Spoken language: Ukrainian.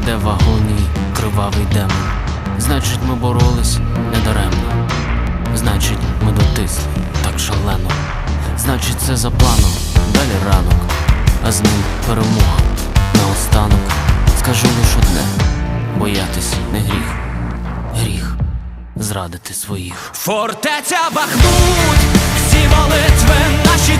впаде в агонії кривавий демон. Значить, ми боролись недаремно. Значить, ми дотисли так шалено. Значить, це за планом, далі ранок, а з ним перемога. Наостанок скажу лиш одне: боятись не гріх, гріх зрадити своїх. Фортеця Бахмут, всі молитви наші